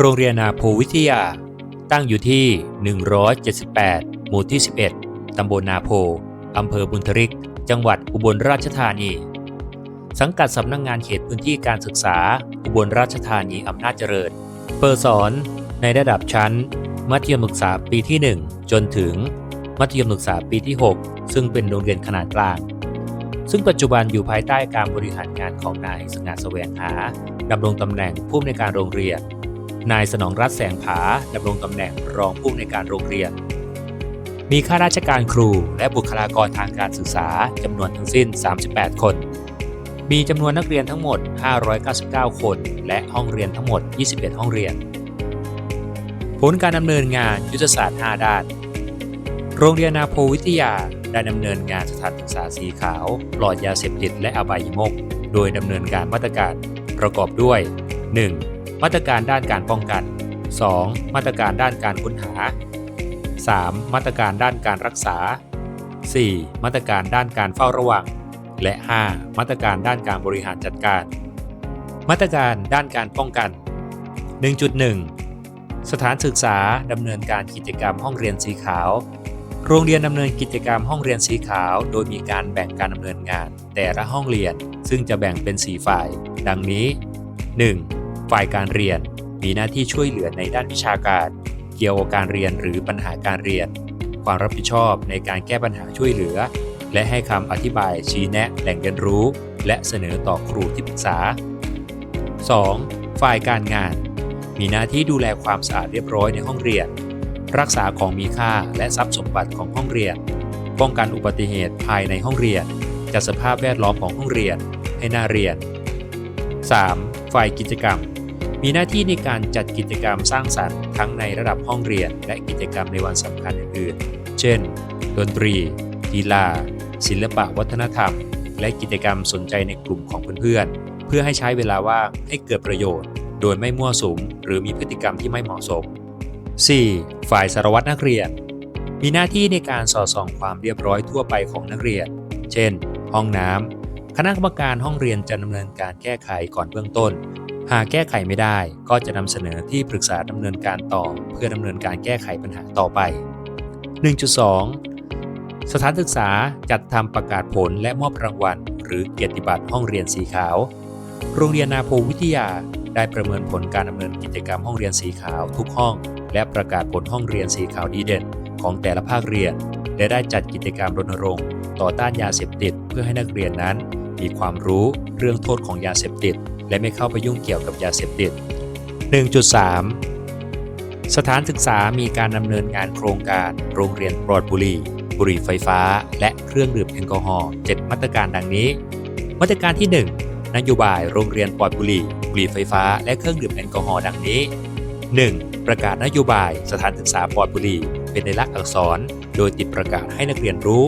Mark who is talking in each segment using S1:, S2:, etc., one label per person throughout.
S1: โรงเรียนนาโพวิทยา ตั้งอยู่ที่ 178 หมู่ที่ 11 ตำบลนาโพ อำเภอบุญทริก จังหวัดอุบลราชธานี สังกัดสำนักงงานเขตพื้นที่การศึกษา อุบลราชธานีอำนาจเจริญ เปิดสอนในระดับชั้น มัธยมศึกษาปีที่ 1 จนถึง มัธยมศึกษาปีที่ 6 ซึ่งเป็นโรงเรียนขนาดกลางซึ่งปัจจุบันอยู่ภายใต้การบริหารงานของนายสง่าแสวงหาดำรงตำแหน่งผู้อำนวยการโรงเรียน นายสนองรัฐแสงผาดำรงตำแหน่งรองผู้อำนการโรงเรียน มีข้าราชการครูและบุคลากรทางการศึกษาจำนวนทั้งสิ้น 38 คน มีจำนวนนักเรียนทั้งหมด 599 คน และห้องเรียนทั้งหมด 21 ห้องเรียน ผลการดำเนินงานยุทธศาสตร์ 5 ด้าน โรงเรียนนาโพวิทยาได้ดำเนินงานสถานศึกษาสีขาวปลอดยาเสพติดและอบายมุก โดยดำเนินการมาตรการประกอบด้วย 1. มาตรการด้านการป้องกัน 2. มาตรการด้านการค้นหา 3. มาตรการด้านการรักษา 4. มาตรการด้านการเฝ้าระวัง และ 5. มาตรการด้านการบริหารจัดการ มาตรการด้านการป้องกัน 1.1 สถานศึกษาดำเนินการกิจกรรมห้องเรียนสีขาว โรงเรียนดำเนินกิจกรรมห้องเรียนสีขาว โดยมีการแบ่งการดำเนินงาน แต่ละห้องเรียนซึ่งจะแบ่งเป็น 4 ฝ่าย ดังนี้ 1. ฝ่ายการเรียน มีหน้าที่ช่วยเหลือในด้านวิชาการ เกี่ยวกับการเรียนหรือปัญหาการเรียน ความรับผิดชอบในการแก้ปัญหาช่วยเหลือ และให้คำอธิบายชี้แนะแหล่งเรียนรู้ และเสนอต่อครูที่ปรึกษา 2. ฝ่ายการงาน มีหน้าที่ดูแลความสะอาดเรียบร้อยในห้องเรียน รักษาของมีค่าและทรัพย์สมบัติของห้องเรียน ป้องกันอุบัติเหตุภายในห้องเรียน จัดสภาพแวดล้อมของห้องเรียนให้น่าเรียน 3. ฝ่ายกิจกรรม มีหน้าที่ในการจัดกิจกรรมสร้างสรรค์ทั้งในระดับห้องเรียน และกิจกรรมในวันสำคัญอื่นๆ เช่น ดนตรี กีฬา ศิลปะวัฒนธรรม และกิจกรรมสนใจในกลุ่มของเพื่อนๆ เพื่อให้ใช้เวลาว่างให้เกิดประโยชน์ โดยไม่มั่วสุม หรือมีพฤติกรรมที่ไม่เหมาะสม 4. ฝ่ายสารวัตรนักเรียน มีหน้าที่ในการสอดส่องความเรียบร้อยทั่วไปของนักเรียน เช่น ห้องน้ำคณะกรรมการห้องเรียนจะดำเนินการแก้ไขก่อนเบื้องต้น หากแก้ไขไม่ได้ก็จะนำเสนอที่ปรึกษาดำเนินการต่อ เพื่อดำเนินการแก้ไขปัญหาต่อไป 1.2 สถานศึกษาจัดทำประกาศผลและมอบรางวัล หรือเกียรติบัตรห้องเรียนสีขาว โรงเรียนนาโพวิทยาได้ประเมินผลการดำเนินกิจกรรมห้องเรียนสีขาวทุกห้อง และประกาศผลห้องเรียนสีขาวดีเด่น ของแต่ละภาคเรียน และได้จัดกิจกรรมรณรงค์ ต่อต้านยาเสพติด เพื่อให้นักเรียนนั้น มีความรู้เรื่องโทษของยาเสพติด และไม่เข้าไปยุ่งเกี่ยวกับยาเสพติด 1.3 สถานศึกษามีการดำเนินงานโครงการ โรงเรียนปลอดบุหรี่ บุหรี่ไฟฟ้า และเครื่องดื่มแอลกอฮอล์7มาตรการดังนี้ มาตรการที่ 1 นโยบายโรงเรียนปลอดบุหรี่ บุหรี่ไฟฟ้า และเครื่องดื่มแอลกอฮอล์ดังนี้ 1. ประกาศนโยบายสถานศึกษาปลอดบุหรี่ เป็นในลักษณ์อักษร โดยติดประกาศให้นักเรียนรู้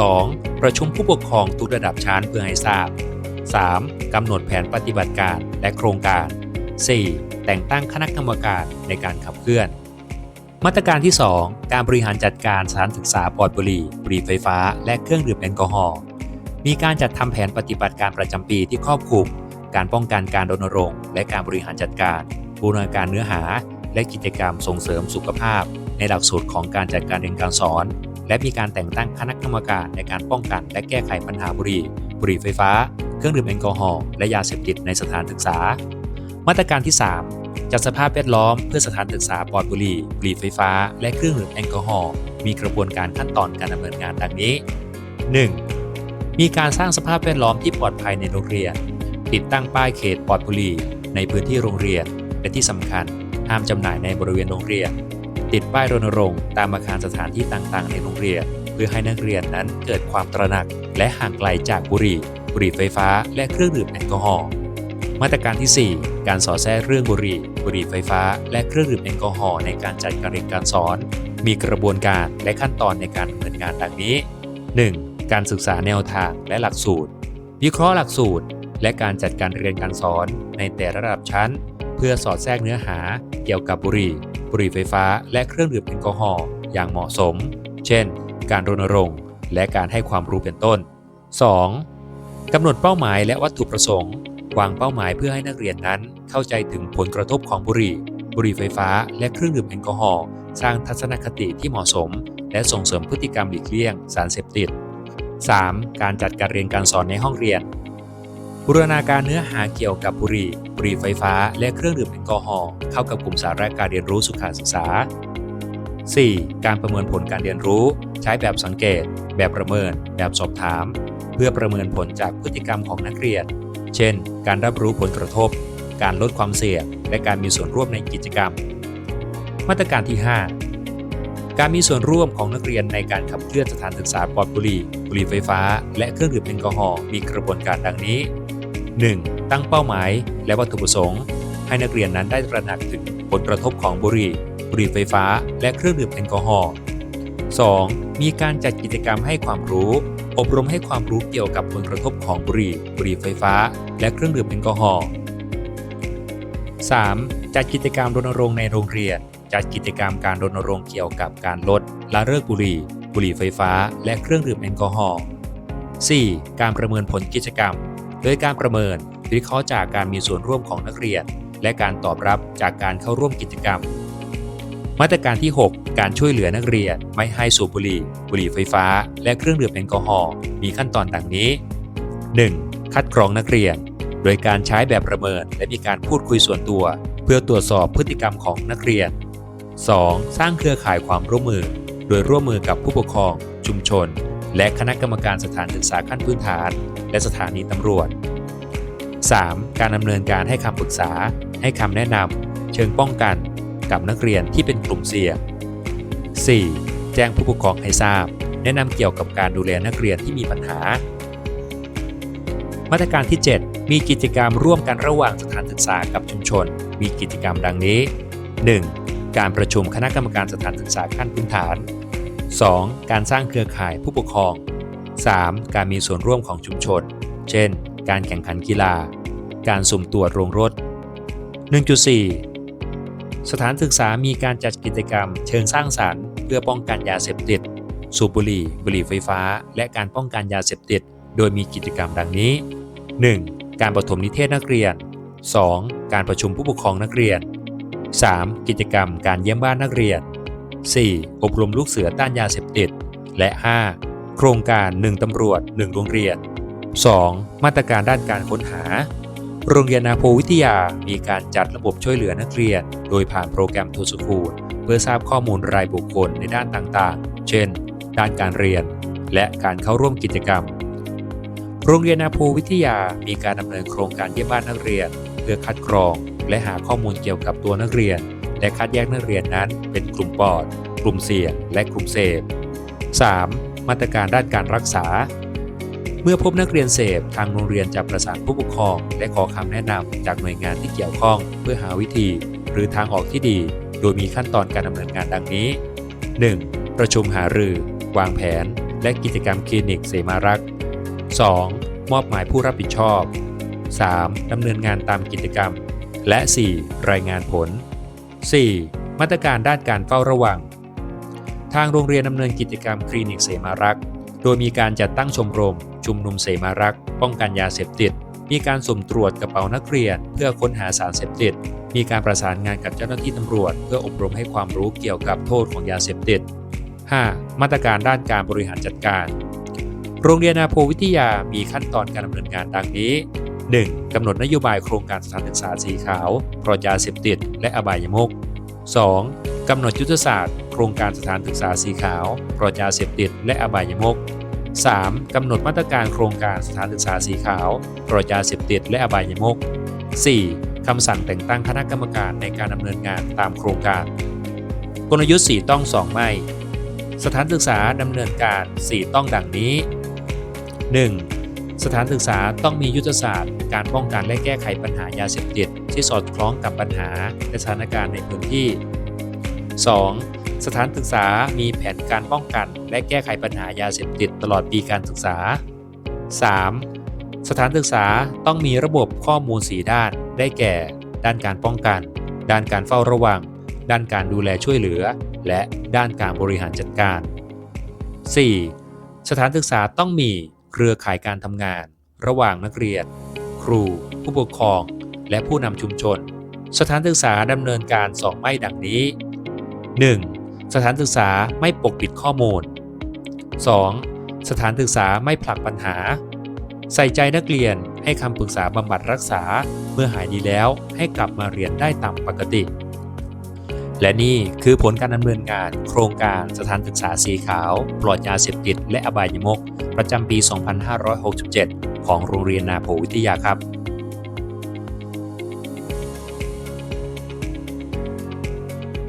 S1: 2. ประชุมผู้ปกครองทุกระดับชั้นเพื่อให้ทราบ 3. กำหนดแผนปฏิบัติการและโครงการ 4. แต่งตั้งคณะกรรมการในการขับเคลื่อน มาตรการที่ 2 การบริหารจัดการสถานศึกษาปลอดบุหรี่บุหรี่ไฟฟ้า และเครื่องดื่มแอลกอฮอล์มีการจัดทำแผนปฏิบัติการประจำปีที่ครอบคลุม การป้องกันการรณรงค์ และการบริหารจัดการบูรณาการเนื้อหา และกิจกรรมส่งเสริมสุขภาพ ในหลักสูตรของการจัดการเรียนการสอน และมีการแต่งตั้งคณะกรรมการในการป้องกัน และแก้ไขปัญหาบุหรี่บุหรี่ไฟฟ้า เครื่องดื่มแอลกอฮอล์และยาเสพติดในสถานศึกษา มาตรการที่ 3 จัดสภาพแวดล้อมเพื่อสถานศึกษาปลอดบุหรี่บุหรี่ไฟฟ้า และเครื่องดื่มแอลกอฮอล์มีกระบวนการขั้นตอนการดำเนินงานดังนี้ 1. มีการสร้างสภาพแวดล้อมที่ปลอดภัยในโรงเรียน ติดตั้งป้ายเขตปลอดบุหรี่ในพื้นที่โรงเรียน และที่สำคัญ ห้ามจำหน่ายในบริเวณโรงเรียน ติดป้ายรณรงค์ตามอาคารสถานที่ต่างๆ ในโรงเรียน เพื่อให้นักเรียนนั้นเกิดความตระหนักและห่างไกลจากบุหรี่ บุหรี่ไฟฟ้า และเครื่องดื่มแอลกอฮอล์มาตรการที่ 4 การสอดแทรกเรื่องบุหรี่ บุหรี่ไฟฟ้า และเครื่องดื่มแอลกอฮอล์ในการจัดการเรียนการสอน มีกระบวนการและขั้นตอนในการดำเนินงานดังนี้ 1. การศึกษาแนวทางและหลักสูตร วิเคราะห์หลักสูตร และการจัดการเรียนการสอนในแต่ระดับชั้น เพื่อสอดแทรกเนื้อหาเกี่ยวกับบุหรี่ บุหรี่ไฟฟ้า และเครื่องดื่มแอลกอฮอล์อย่างเหมาะสม เช่น การรณรงค์ และการให้ความรู้เป็นต้น 2. กำหนดเป้าหมายและวัตถุประสงค์ วางเป้าหมายเพื่อให้นักเรียนนั้นเข้าใจถึงผลกระทบของบุหรี่ บุหรี่ไฟฟ้า และเครื่องดื่มแอลกอฮอล์ สร้างทัศนคติที่เหมาะสม และส่งเสริมพฤติกรรมหลีกเลี่ยง สารเสพติด 3. การจัดการเรียนการสอนในห้องเรียน บูรณาการเนื้อหาเกี่ยวกับบุหรี่ บุหรี่ไฟฟ้า และเครื่องดื่มแอลกอฮอล์เข้ากับกลุ่มสาระการเรียนรู้สุขศึกษา 4. การประเมินผลการเรียนรู้ ใช้แบบสังเกต แบบประเมิน แบบสอบถาม เพื่อประเมินผลจากพฤติกรรมของนักเรียน เช่น การรับรู้ผลกระทบ การลดความเสี่ยง และการมีส่วนร่วมในกิจกรรม มาตรการที่ 5 การมีส่วนร่วมของนักเรียนในการขับเคลื่อนสถานศึกษาปลอดบุหรี่บุหรี่ไฟฟ้า และเครื่องดื่มแอลกอฮอล์มีกระบวนการดังนี้ 1. ตั้งเป้าหมาย และวัตถุประสงค์ ให้นักเรียนนั้นได้ตระหนักถึงผลกระทบของบุหรี่บุหรี่ไฟฟ้า และเครื่องดื่มแอลกอฮอล์ 2. มีการจัดกิจกรรมให้ความรู้ อบรมให้ความรู้เกี่ยวกับผลกระทบของบุหรี่บุหรี่ไฟฟ้า และเครื่องดื่มแอลกอฮอล์ 3. จัดกิจกรรมรณรงค์ในโรงเรียน จัดกิจกรรมการรณรงค์เกี่ยวกับการลดละเลิกบุหรี่ บุหรี่ไฟฟ้า และเครื่องดื่มแอลกอฮอล์ 4. การประเมินผลกิจกรรม โดยการประเมินวิเคราะห์จากการมีส่วนร่วมของนักเรียน และการตอบรับจากการเข้าร่วมกิจกรรม มาตรการที่ 6 การช่วยเหลือนักเรียน ไม่ให้สูบบุหรี่ บุหรี่ไฟฟ้า และเครื่องดื่มแอลกอฮอล์มีขั้นตอนดังนี้ 1. คัดกรองนักเรียน โดยการใช้แบบประเมินและมีการพูดคุยส่วนตัว เพื่อตรวจสอบพฤติกรรมของนักเรียน 2. สร้างเครือข่ายความร่วมมือ โดยร่วมมือกับผู้ปกครอง ชุมชน และคณะกรรมการสถานศึกษาขั้นพื้นฐาน และสถานีตำรวจ 3. การดำเนินการให้คำปรึกษา ให้คำแนะนำ เชิงป้องกัน กับนักเรียนที่เป็นกลุ่มเสี่ยง 4. แจ้งผู้ปกครองให้ทราบ แนะนำเกี่ยวกับการดูแลนักเรียนที่มีปัญหา มาตรการที่ 7 มีกิจกรรมร่วมกันระหว่างสถานศึกษากับชุมชน มีกิจกรรมดังนี้ 1. การประชุมคณะกรรมการสถานศึกษาขั้นพื้นฐาน 2. การสร้างเครือข่ายผู้ปกครอง 3. การมีส่วนร่วมของชุมชน เช่น การแข่งขันกีฬา การสุ่มตรวจโรงรถ 1.4 สถานศึกษามีการจัดกิจกรรม เชิงสร้างสรรค์เพื่อป้องกันยาเสพติด สูบบุหรี่ บุหรี่ไฟฟ้า และการป้องกันยาเสพติด โดยมีกิจกรรมดังนี้ 1. การปฐมนิเทศนักเรียน 2. การประชุมผู้ปกครองนักเรียน 3. กิจกรรมการเยี่ยมบ้านนักเรียน 4. อบรมลูกเสือต้านยาเสพติด และ 5. โครงการ 1ตำรวจ 1 โรงเรียน 2. มาตรการด้านการค้นหา โรงเรียนนาโพวิทยา มีการจัดระบบช่วยเหลือนักเรียน โดยผ่านโปรแกรมทูสคูลเพื่อทราบข้อมูลรายบุคคลในด้านต่างๆ เช่น ด้านการเรียน และการเข้าร่วมกิจกรรม โรงเรียนนาโพวิทยา มีการดำเนินโครงการเยี่ยมบ้านนักเรียน เพื่อคัดกรอง และหาข้อมูลเกี่ยวกับตัวนักเรียน และคัดแยกนักเรียนนั้น เป็นกลุ่มปอด กลุ่มเสี่ยง และกลุ่มเสพ 3. มาตรการด้านการรักษา เมื่อพบนักเรียนเสพทางโรงเรียนจะประสานผู้ปกครอง และขอคำแนะนำจากหน่วยงานที่เกี่ยวข้อง เพื่อหาวิธี หรือทางออกที่ดี โดยมีขั้นตอนการดำเนินงานดังนี้ 1. ประชุมหารือ วางแผน และกิจกรรมคลินิกเสมารักษ์ 2. มอบหมายผู้รับผิดชอบ 3. ดำเนินงานตามกิจกรรม และ 4. รายงานผล 4. มาตรการด้านการเฝ้าระวัง ทางโรงเรียนดำเนินกิจกรรมคลินิกเสมารักษ์ โดยมีการจัดตั้งชมรม ชุมนุมเสมารักษ์ป้องกันยาเสพติด มีการสุ่มตรวจกระเป๋านักเรียน เพื่อค้นหาสารเสพติด มีการประสานงานกับเจ้าหน้าที่ตำรวจ เพื่ออบรมให้ความรู้เกี่ยวกับโทษของยาเสพติด 5. มาตรการด้านการบริหารจัดการ โรงเรียนนาโพวิทยามีขั้นตอนการดำเนินงานดังนี้ 1. กำหนดนโยบายโครงการสถานศึกษาสีขาวปลอดยาเสพติด และอบายมุก 2. กำหนดยุทธศาสตร์ โครงการสถานศึกษาสีขาวปลอดยาเสพติด และอบายมุก 3. กำหนดมาตรการโครงการสถานศึกษาสีขาวปลอดยาเสพติดและอบายมุก 4. คำสั่งแต่งตั้งคณะกรรมการในการดำเนินงานตามโครงการ กลยุทธ์ 4 ต้อง 2 ไม่ สถานศึกษาดำเนินการ 4 ต้องดังนี้ 1. สถานศึกษาต้องมียุทธศาสตร์ การป้องกันและแก้ไขปัญหายาเสพติดที่สอดคล้องกับปัญหาและสถานการณ์ในพื้นที่ 2. สถานศึกษามีแผนการป้องกัน และแก้ไขปัญหายาเสพติดตลอดปีการศึกษา 3. สถานศึกษาต้องมีระบบข้อมูลสีด้าน ได้แก่ ด้านการป้องกัน ด้านการเฝ้าระวัง ด้านการดูแลช่วยเหลือ และด้านการบริหารจัดการ 4. สถานศึกษาต้องมีเครือข่ายการทำงาน ระหว่างนักเรียน ครู ผู้ปกครอง และผู้นำชุมชน สถานศึกษาดำเนินการสองไม่ดังนี้ 1. สถานศึกษาไม่ปกปิดข้อมูล 2. สถานศึกษาไม่ผลักปัญหา ใส่ใจนักเรียนให้คำปรึกษาบำบัดรักษาเมื่อหายดีแล้วให้กลับมาเรียนได้ตามปกติ และนี่คือผลการดำเนินงาน โครงการสถานศึกษาสีขาว ปลอดยาเสพติดและอบายมุกประจำปี 2567 ของโรงเรียนนาโพวิทยาครับ